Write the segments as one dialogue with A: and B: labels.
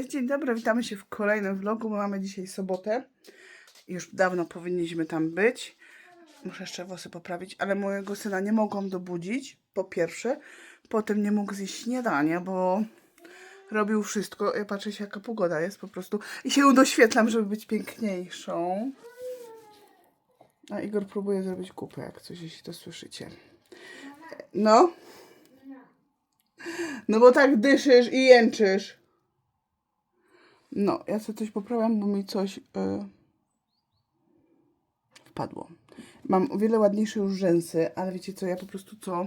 A: Dzień dobry, witamy się w kolejnym vlogu. My mamy dzisiaj sobotę. Już dawno powinniśmy tam być. Muszę jeszcze włosy poprawić, ale mojego syna nie mogłam dobudzić. Po pierwsze, potem nie mógł zjeść śniadania, bo robił wszystko. Ja patrzę się, jaka pogoda jest po prostu. I się udoświetlam, żeby być piękniejszą. A Igor próbuje zrobić kupę, jak coś, jeśli to słyszycie. No? No bo tak dyszysz i jęczysz. No, ja sobie coś poprawiam, bo mi coś y, wpadło. Mam o wiele ładniejsze już rzęsy, ale wiecie co, ja po prostu co,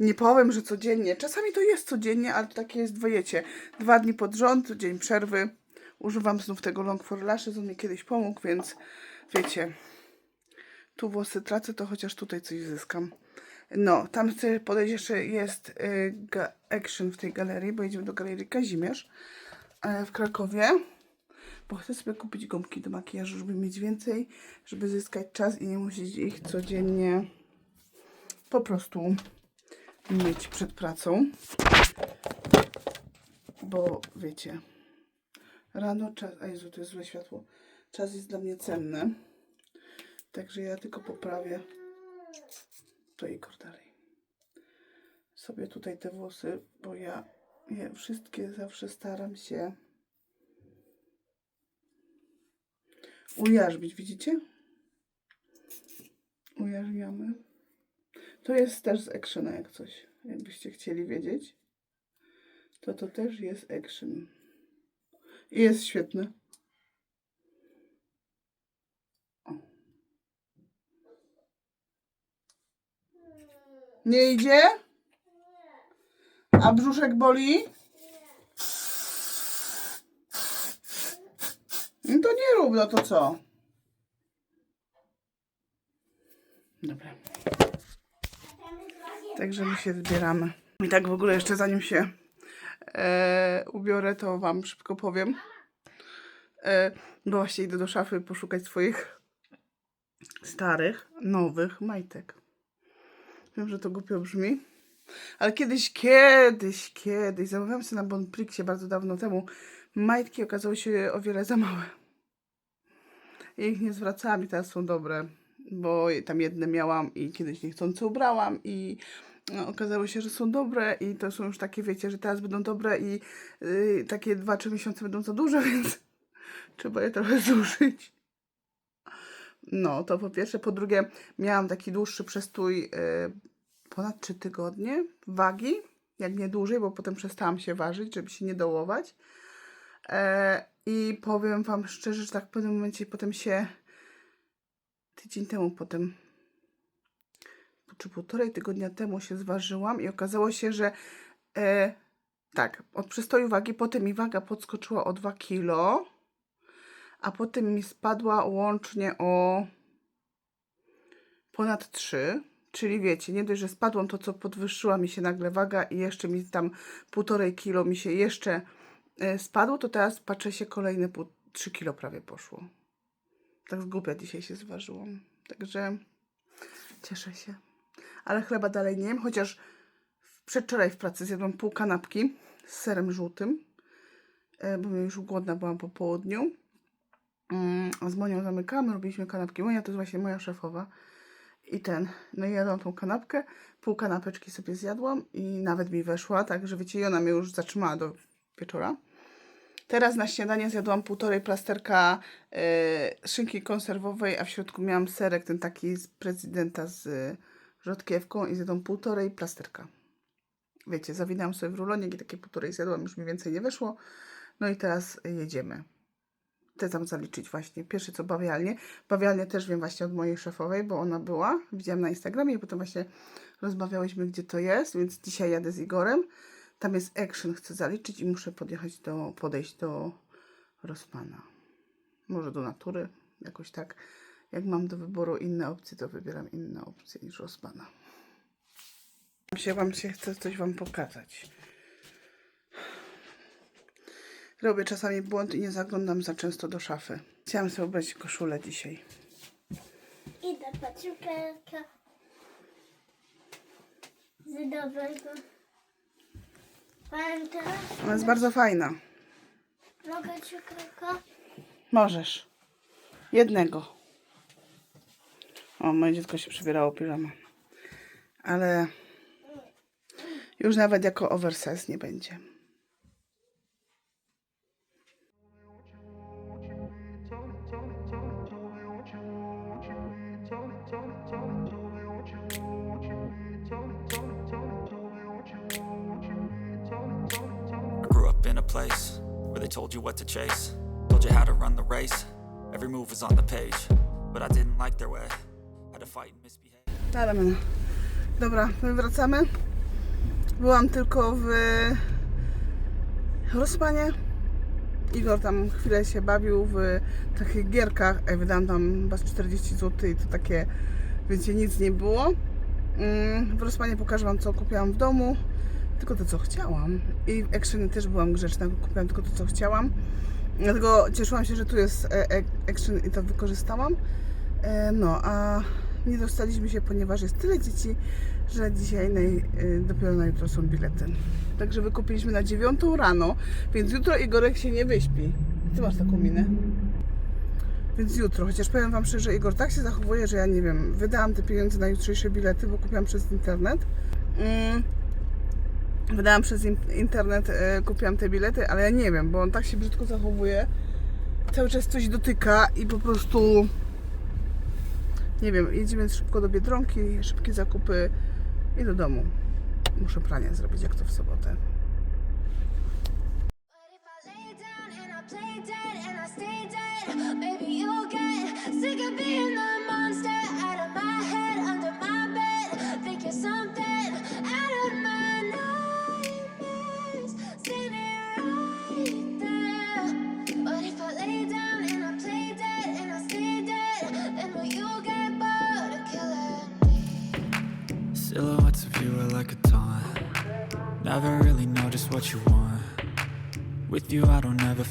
A: nie powiem, że codziennie, czasami to jest codziennie, ale to takie jest, wiecie, dwa dni pod rząd, dzień przerwy, używam znów tego Long for Lashes, on mi kiedyś pomógł, więc wiecie, tu włosy tracę, to chociaż tutaj coś zyskam. No, tam podejść jeszcze, jest y, action w tej galerii, bo jedziemy do galerii Kazimierz w Krakowie, bo chcę sobie kupić gąbki do makijażu, żeby mieć więcej, żeby zyskać czas i nie musieć ich codziennie po prostu mieć przed pracą. Bo wiecie, rano czas, a Jezu, to jest złe światło, czas jest dla mnie cenny, także ja tylko poprawię to Igor dalej. Sobie tutaj te włosy, bo ja je wszystkie zawsze staram się ujarzmić, widzicie? Ujarzmiamy. To jest też z actiona jak coś, jakbyście chcieli wiedzieć. To to też jest action. I jest świetne. Nie idzie? A brzuszek boli? No to nie rób, no to co? Dobra. Także my się zbieramy. I tak w ogóle jeszcze zanim się e, ubiorę, to wam szybko powiem. E, bo właśnie idę do szafy poszukać swoich starych, nowych majtek. Wiem, że to głupio brzmi. Ale kiedyś, kiedyś, kiedyś zamawiałam sobie na Bonprixie bardzo dawno temu. Majtki okazały się o wiele za małe. I ich nie zwracałam i teraz są dobre. Bo tam jedne miałam i kiedyś niechcący ubrałam i no, okazało się, że są dobre i to są już takie, wiecie, że teraz będą dobre i yy, takie 2-3 miesiące będą za duże, więc trzeba je trochę zużyć. No, to po pierwsze. Po drugie, miałam taki dłuższy przestój, yy, ponad 3 tygodnie wagi, jak nie dłużej, bo potem przestałam się ważyć, żeby się nie dołować. E, I powiem Wam szczerze, że tak w pewnym momencie potem się tydzień temu potem czy półtorej tygodnia temu się zważyłam i okazało się, że e, tak, od przystoju wagi potem mi waga podskoczyła o 2 kilo, a potem mi spadła łącznie o ponad 3. Czyli wiecie, nie dość, że spadłam, to co podwyższyła mi się nagle waga i jeszcze mi tam półtorej kilo mi się jeszcze e, spadło, to teraz patrzę się kolejne pół, 3 kilo prawie poszło. Tak z głupia dzisiaj się zważyłam. Także cieszę się. Ale chleba dalej nie jem, chociaż przedwczoraj w pracy zjadłam pół kanapki z serem żółtym, e, bo już głodna byłam po południu. Mm, Z Monią zamykamy, robiliśmy kanapki. Monia to jest właśnie moja szefowa. I ten, no i jadłam tą kanapkę, pół kanapeczki sobie zjadłam i nawet mi weszła, także wiecie, ona mnie już zatrzymała do wieczora. Teraz na śniadanie zjadłam półtorej plasterka e, szynki konserwowej, a w środku miałam serek, ten taki z prezydenta z e, rzodkiewką i zjadłam półtorej plasterka. Wiecie, zawinęłam sobie w rulonie i takie półtorej zjadłam, już mi więcej nie weszło. No i teraz jedziemy. Chcę tam zaliczyć właśnie. Pierwsze co bawialnie. Bawialnie też wiem właśnie od mojej szefowej, bo ona była. Widziałam na Instagramie i potem właśnie rozmawiałyśmy, gdzie to jest, więc dzisiaj jadę z Igorem. Tam jest action, chcę zaliczyć i muszę podjechać do, podejść do Rossmana. Może do natury, jakoś tak. Jak mam do wyboru inne opcje, to wybieram inne opcje niż Rossmana. Się wam się chce coś wam pokazać. Robię czasami błąd i nie zaglądam za często do szafy. Chciałam sobie ubrać koszulę dzisiaj.
B: Idę po cukierka z dobrego. Pamiętasz?
A: Ona jest bardzo fajna.
B: mogę cukierka?
A: Możesz. Jednego. O, moje dziecko się przybierało piżama. Ale już nawet jako oversize nie będzie.
C: Place where they told you what to chase, told you how to run the race. Every move was on the page, but I didn't like their way. Had to fight and misbehave.
A: Dobra, my wracamy. Byłam tylko w Rosmanie. Igor tam chwilę się bawił w takich gierkach. Ej, wydałam tam chyba z 40 zł i to takie, wiecie, nic nie było. Mm, W Rosmanie pokażę Wam, co kupiłam w domu. Tylko to, co chciałam. I w Actionie też byłam grzeczna, kupiłam tylko to, co chciałam. Dlatego cieszyłam się, że tu jest e, e, Action i to wykorzystałam. E, No, a nie dostaliśmy się, ponieważ jest tyle dzieci, że dzisiaj naj, dopiero na jutro są bilety. Także wykupiliśmy na 9 rano, więc jutro Igorek się nie wyśpi. Ty masz taką minę. Więc jutro, chociaż powiem Wam szczerze, Igor tak się zachowuje, że ja nie wiem, wydałam te pieniądze na jutrzejsze bilety, bo kupiłam przez internet. Mm. Wydałam przez in- internet, e, kupiłam te bilety, ale ja nie wiem, bo on tak się brzydko zachowuje. Cały czas coś dotyka i po prostu nie wiem, jedziemy szybko do Biedronki, szybkie zakupy i do domu. Muszę pranie zrobić, jak to w sobotę.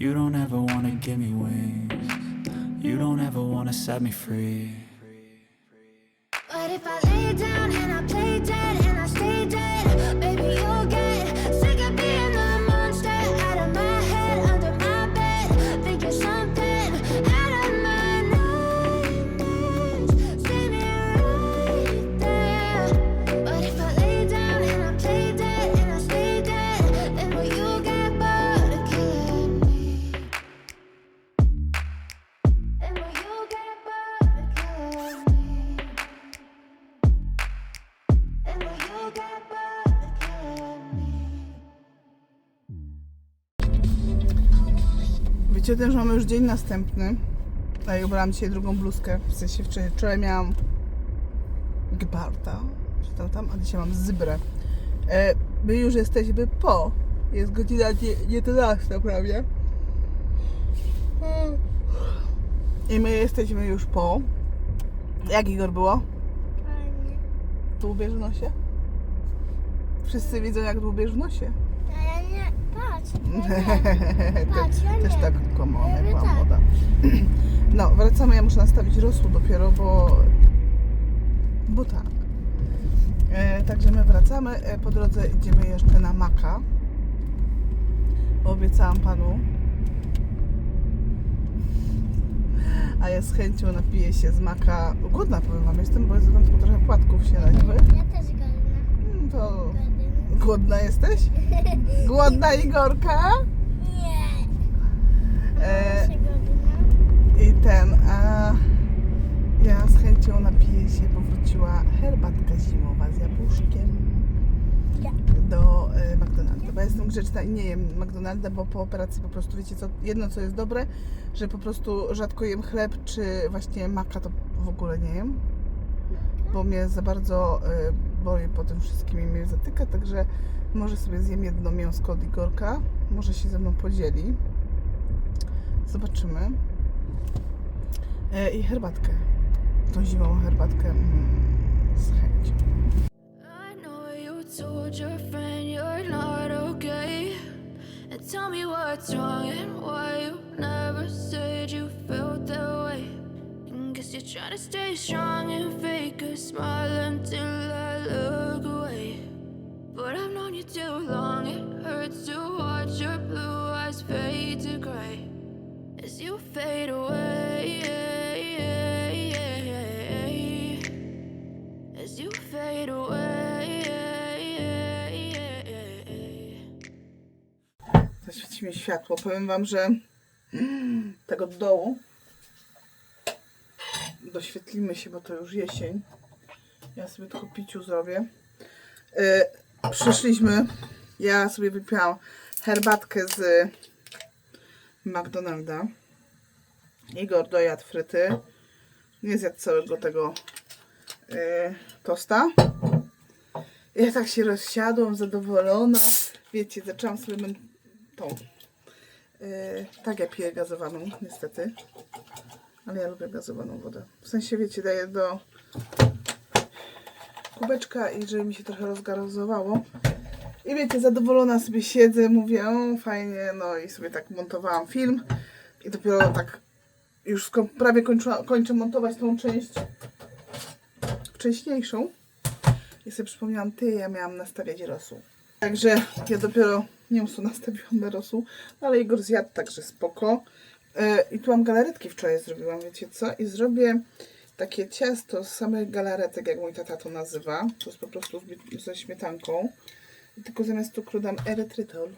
C: You don't ever wanna give me wings. You don't ever wanna set me free.
D: But if I lay down and I play dead
A: Tym, że mamy już dzień następny. A ja ubrałam dzisiaj drugą bluzkę. W sensie wczoraj, wczoraj miałam Gbarta, czy tam, tam, a dzisiaj mam Zybrę. E, my już jesteśmy po. Jest godzina nie- 11 prawie. I my jesteśmy już po. Jak Igor było?
B: Fajnie.
A: Dłubiesz w nosie? Wszyscy widzą jak dłubiesz w nosie.
B: Patrz. Ja nie. Patrz, ja
A: Też tak
B: Ja
A: komony,
B: mówię
A: była
B: tak.
A: moda. No, wracamy, ja muszę nastawić rosół dopiero, bo... Bo tak. E, także my wracamy, e, po drodze idziemy jeszcze na Maka. Bo obiecałam Panu. A ja z chęcią napiję się z Maka. Głodna powiem Wam jestem, bo zjadłam tylko trochę płatków śniadaniowych.
B: Ja też gadam.
A: Mm, To... Głodna jesteś? Głodna Igorka?
B: Nie.
A: E. I ten, a ja z chęcią napiję się, bo wróciła herbatka zimowa z jabłuszkiem
B: Ja.
A: do e, McDonalda. Bo ja jestem grzeczna i nie jem McDonalda, bo po operacji po prostu, wiecie co, jedno co jest dobre, że po prostu rzadko jem chleb, czy właśnie maka to w ogóle nie jem, bo mnie za bardzo e, boli po tym wszystkim i mnie zatyka, także może sobie zjem jedno mięsko od Igorka, może się ze mną podzieli. Zobaczymy. E, I herbatkę. Tą zimową herbatkę mm, z chęcią.
D: Told your friend you're not okay. And tell me what's wrong and why you never said you felt that way. Guess you're trying to stay strong and fake a smile until I look away. But I've known you too long, it hurts to watch your blue eyes fade to gray as you fade away. As you fade away.
A: Zaświeci mi światło. Powiem Wam, że tego dołu doświetlimy się, bo to już jesień. Ja sobie tylko piciu zrobię. E, przyszliśmy. Ja sobie wypiłam herbatkę z McDonalda. Igor dojadł fryty. Nie zjadł całego tego e, tosta. Ja tak się rozsiadłam, zadowolona. Wiecie, zaczęłam sobie tą. Yy, tak, ja piję gazowaną, niestety. Ale ja lubię gazowaną wodę. W sensie, wiecie, daję do kubeczka i żeby mi się trochę rozgazowało. I wiecie, zadowolona sobie siedzę, mówię, o fajnie, no i sobie tak montowałam film. I dopiero tak już prawie kończyła, kończę montować tą część wcześniejszą. I sobie przypomniałam, ty, ja miałam nastawiać rosół. Także ja dopiero mięso nastawiłam na rosół, ale Igor zjadł, także spoko. E, I tu mam galaretki wczoraj zrobiłam, wiecie co? I zrobię takie ciasto z samych galaretek, jak mój tata to nazywa. To jest po prostu ze śmietanką. Tylko zamiast cukru dam erytrytol.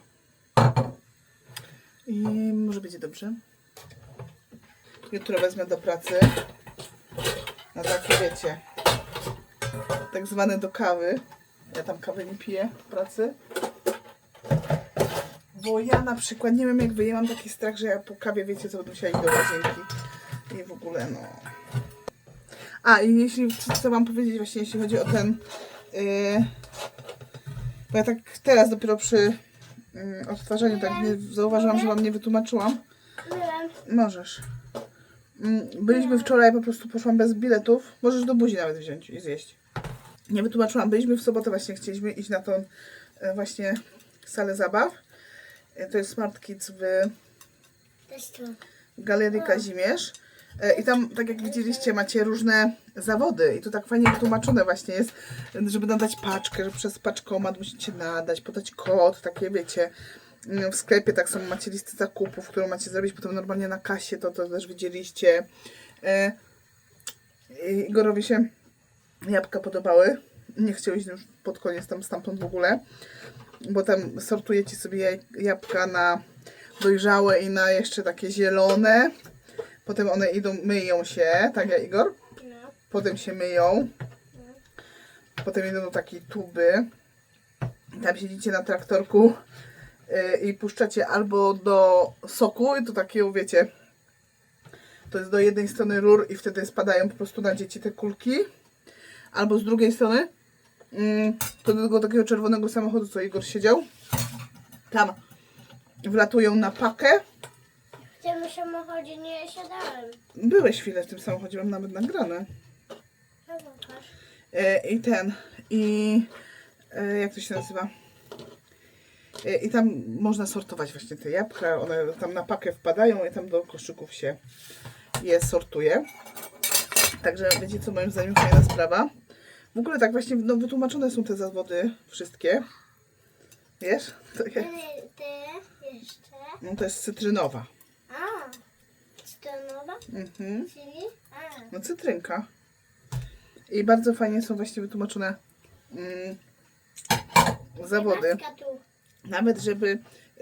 A: I może będzie dobrze. Jutro wezmę do pracy na takie, wiecie, tak zwane do kawy. Ja tam kawy nie piję w pracy. Bo ja na przykład, nie wiem jak wy, ja mam taki strach, że ja po kawie, wiecie co, będę musiała do łazienki. I w ogóle, no. A, i jeśli chcę wam powiedzieć właśnie, jeśli chodzi o ten... Yy, bo ja tak teraz dopiero przy yy, odtwarzaniu tak nie zauważyłam, że wam nie wytłumaczyłam. Możesz. Mm, Byliśmy wczoraj, po prostu poszłam bez biletów. Możesz do buzi nawet wziąć i zjeść. Nie wytłumaczyłam. Byliśmy w sobotę właśnie, chcieliśmy iść na tą e, właśnie salę zabaw. E, To jest Smart Kids w
B: tu.
A: Galerii Kazimierz. E, I tam, tak jak widzieliście, macie różne zawody. I to tak fajnie wytłumaczone właśnie jest, żeby nadać paczkę, że przez paczkomat musicie nadać, podać kod, takie wiecie. Mm, W sklepie tak samo macie listę zakupów, którą macie zrobić potem normalnie na kasie, to, to też widzieliście. E, i Igorowi się jabłka podobały. Nie chciał iść już pod koniec tam stamtąd w ogóle, bo tam sortujecie sobie jabłka na dojrzałe i na jeszcze takie zielone. Potem one idą, myją się, tak ja Igor? Potem się myją. Potem idą do takiej tuby. Tam siedzicie na traktorku e, i puszczacie albo do soku, i to takiego wiecie, to jest do jednej strony rur i wtedy spadają po prostu na dzieci te kulki, albo z drugiej strony to do tego takiego czerwonego samochodu, co Igor siedział, tam wlatują na pakę.
B: W tym samochodzie nie siadałem.
A: Byłeś chwilę w tym samochodzie, mam nawet nagrane.
B: No pokaż.
A: E, I ten, i e, jak to się nazywa? E, I tam można sortować właśnie te jabłka, one tam na pakę wpadają i tam do koszyków się je sortuje. Także wiecie co, moim zdaniem fajna sprawa. W ogóle tak właśnie no, wytłumaczone są te zawody wszystkie. Wiesz? To, jest,
B: ty jeszcze.
A: no, to jest cytrynowa.
B: A, stonowa?
A: Mhm.
B: Czyli? A,
A: No cytrynka. I bardzo fajnie są właśnie wytłumaczone mm, zawody.
B: maska tu.
A: Nawet żeby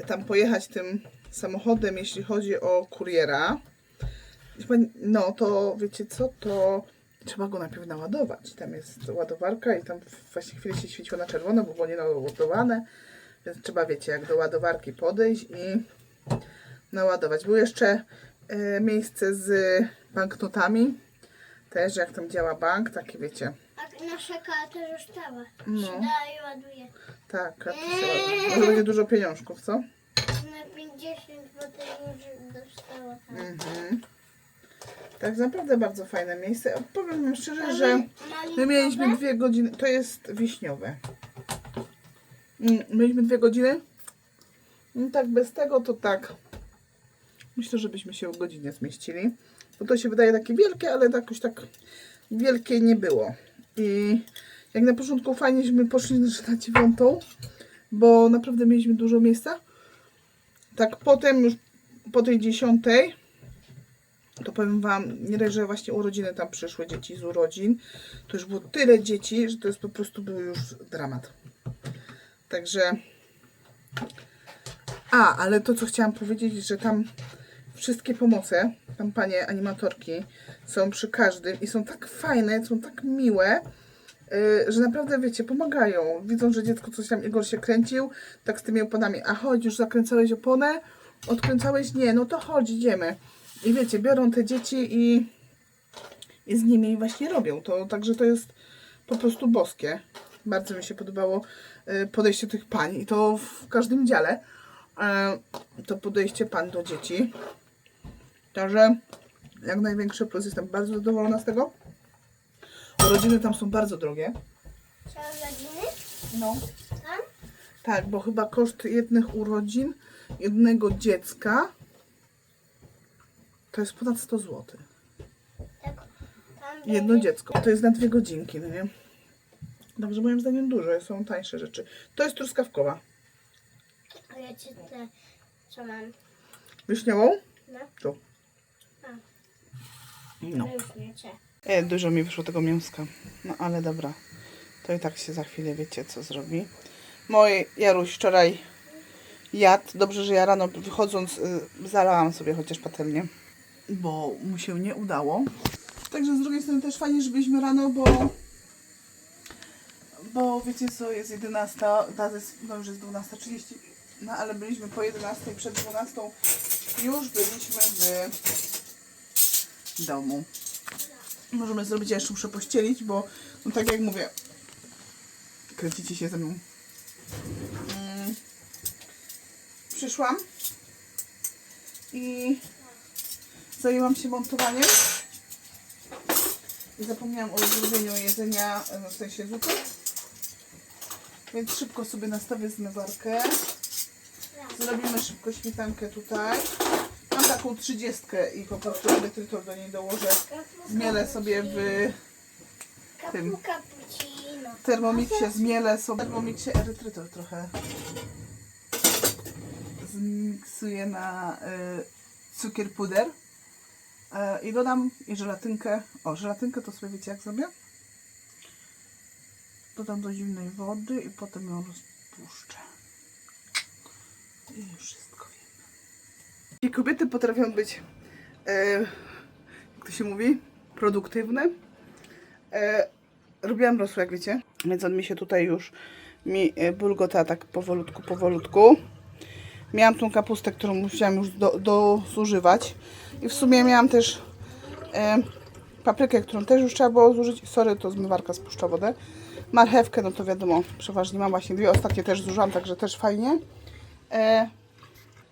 A: tam pojechać tym samochodem, jeśli chodzi o kuriera, no to wiecie co, to trzeba go najpierw naładować. Tam jest ładowarka i tam właśnie chwilę się świeciło na czerwono, bo było nie naładowane, więc trzeba, wiecie, jak do ładowarki podejść i naładować. Było jeszcze e, miejsce z banknotami, też jak tam działa bank, takie wiecie,
B: A nasza karta została.
A: No.
B: Się ładuje.
A: tak, karty się ładuje. Może będzie dużo pieniążków, co?
B: Na 50 zł już dostała. tak.
A: Mhm. Tak, naprawdę bardzo fajne miejsce. Powiem wam szczerze, że my mieliśmy dwie godziny. To jest wiśniowe. Mm, Mieliśmy dwie godziny. No tak, bez tego to tak. Myślę, że byśmy się w godzinie zmieścili. Bo to się wydaje takie wielkie, ale jakoś tak wielkie nie było. I jak na początku fajnie, żeśmy poszli na dziewiątą, bo naprawdę mieliśmy dużo miejsca. Tak potem już po tej dziesiątej to powiem Wam, nie dość, że właśnie urodziny tam przyszły dzieci z urodzin, to już było tyle dzieci, że to jest po prostu był już dramat. Także. A, ale to co chciałam powiedzieć, że tam wszystkie pomoce, tam panie animatorki są przy każdym i są tak fajne, są tak miłe, yy, że naprawdę wiecie, pomagają. Widzą, że dziecko coś tam, Igor się kręcił, tak z tymi oponami, a chodź, już zakręcałeś oponę, odkręcałeś, nie, no to chodź, idziemy. I wiecie, biorą te dzieci i, i z nimi właśnie robią to. Także to jest po prostu boskie. Bardzo mi się podobało y, podejście tych pań i to w każdym dziale. e, To podejście pan do dzieci. Także jak największy plus jestem bardzo zadowolona z tego. Urodziny tam są bardzo drogie.
B: Całe godziny?
A: No.
B: Tam?
A: Tak, bo chyba koszt jednych urodzin jednego dziecka to jest ponad 100 zł.
B: Tak.
A: Jedno dziecko. To jest na dwie godzinki, no nie? Dobrze, moim zdaniem dużo, są tańsze rzeczy. To jest truskawkowa.
B: A ja ci te, co mam?
A: Wiśniową?
B: No,
A: Tu. No. E, dużo mi wyszło tego mięska. No ale dobra. To i tak się za chwilę wiecie, co zrobi. Mój Jaruś wczoraj jadł. Dobrze, że ja rano wychodząc y, zalałam sobie chociaż patelnię. Bo mu się nie udało. Także z drugiej strony też fajnie, że byliśmy rano, bo bo wiecie co, jest 11, teraz jest, no już jest 12.30, no ale byliśmy po 11, przed 12 już byliśmy w domu. Możemy zrobić, jeszcze muszę pościelić, bo no tak jak mówię, kręcicie się ze mną. Mm. Przyszłam i zajęłam się montowaniem i zapomniałam o zrobieniu jedzenia, no w sensie zupy. Więc szybko sobie nastawię zmywarkę. Zrobimy szybko śmietankę tutaj. Mam taką trzydziestkę i po prostu elektrytor do niej dołożę. Zmielę sobie w tym. Termomiksie, zmielę sobie w termomiksie trochę. Zmiksuję na y, cukier puder. Y, I dodam i żelatynkę. O, żelatynkę to sobie wiecie jak zrobię? Dodam do zimnej wody i potem ją rozpuszczę. I już wszystko wiem. I kobiety potrafią być, e, jak to się mówi, produktywne. E, robiłam rosół, jak wiecie, więc on mi się tutaj już mi e, bulgota tak powolutku, powolutku. Miałam tą kapustę, którą musiałam już do. I w sumie miałam też e, paprykę, którą też już trzeba było zużyć. Sorry, to zmywarka spuszcza wodę. Marchewkę, no to wiadomo, przeważnie mam właśnie dwie. Ostatnie też zużyłam, także też fajnie. E,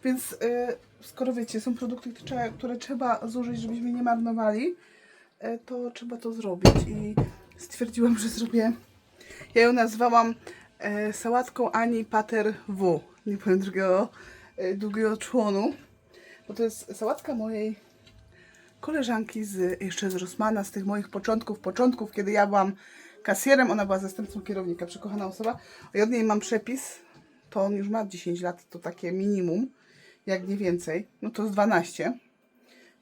A: więc e, skoro wiecie, są produkty, które trzeba, które trzeba zużyć, żebyśmy nie marnowali, e, to trzeba to zrobić. I stwierdziłam, że zrobię. Ja ją nazwałam e, sałatką Ani Pater W. Nie powiem drugiego, e, długiego członu. Bo to jest sałatka mojej koleżanki z, jeszcze z Rosmana, z tych moich początków, początków, kiedy ja byłam kasjerem, ona była zastępcą kierownika, przekochana osoba. I od niej mam przepis, to on już ma 10 lat, to takie minimum, jak nie więcej, no to z 12,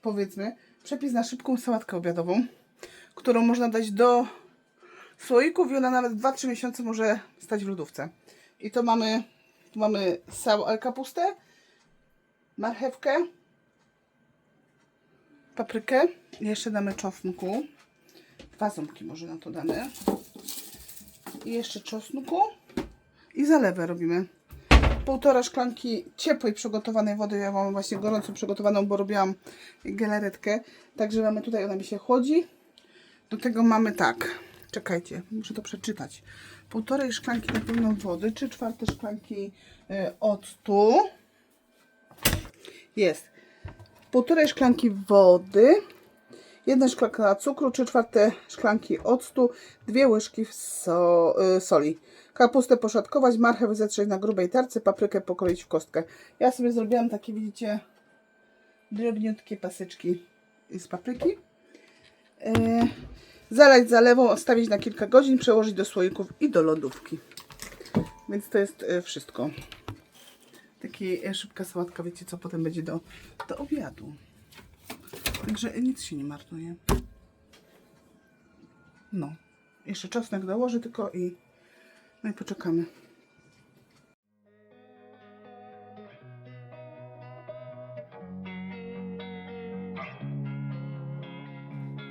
A: powiedzmy. Przepis na szybką sałatkę obiadową, którą można dać do słoików i ona nawet 2-3 miesiące może stać w lodówce. I to mamy, tu mamy sał, kapustę, marchewkę, paprykę, jeszcze damy czosnku, dwa ząbki może na to damy, i jeszcze czosnku. I zalewę robimy. Półtora szklanki ciepłej przygotowanej wody, ja mam właśnie gorąco przygotowaną, bo robiłam gelaretkę, także mamy tutaj, ona mi się chłodzi, do tego mamy tak, czekajcie, muszę to przeczytać. Półtorej szklanki na pewno wody, trzy czwarte szklanki y, octu. Jest. Półtorej szklanki wody, jedna szklanka cukru, trzy czwarte szklanki octu, dwie łyżki y, soli. Kapustę poszatkować, marchew zetrzeć na grubej tarce, paprykę pokroić w kostkę. Ja sobie zrobiłam takie, widzicie, drobniutkie paseczki z papryki. Yy, zalać zalewą, odstawić na kilka godzin, przełożyć do słoików i do lodówki. Więc to jest yy, wszystko. Taki e, szybka sałatka, wiecie co potem będzie do, do obiadu. Także nic się nie marnuje. No. Jeszcze czosnek dołożę tylko i no i poczekamy.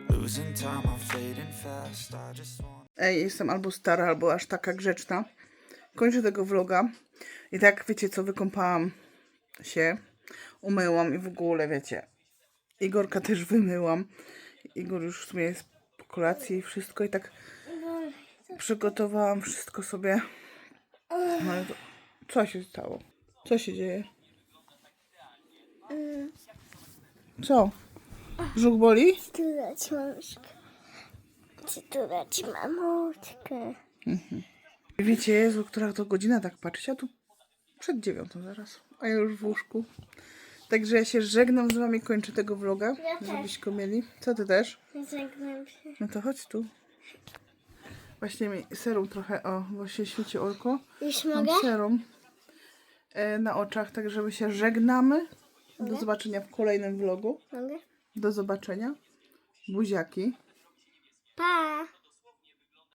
C: Losing time,
A: Ej, jestem albo stara, albo aż taka grzeczna. Kończę tego vloga. I tak, wiecie co, wykąpałam się, umyłam i w ogóle, wiecie, Igorka też wymyłam. Igor już w sumie jest po kolacji i wszystko i tak przygotowałam wszystko sobie. No ale to, co się stało? Co się dzieje? Co? Brzuch boli?
B: Tu dać tu dać mamuszkę.
A: Wiecie, Jezu, która to godzina tak patrzeć, a tu przed dziewiątą zaraz, a ja już w łóżku. Także ja się żegnam z wami, kończę tego vloga,
B: Ja
A: żebyście mieli. Co ty też?
B: Żegnam się.
A: No to chodź tu. Właśnie mi serum trochę, o, bo się świeci oko.
B: Już
A: Mam
B: mogę?
A: serum e, na oczach, tak żeby się żegnamy. Do zobaczenia w kolejnym vlogu. Do zobaczenia. Buziaki.
B: pa.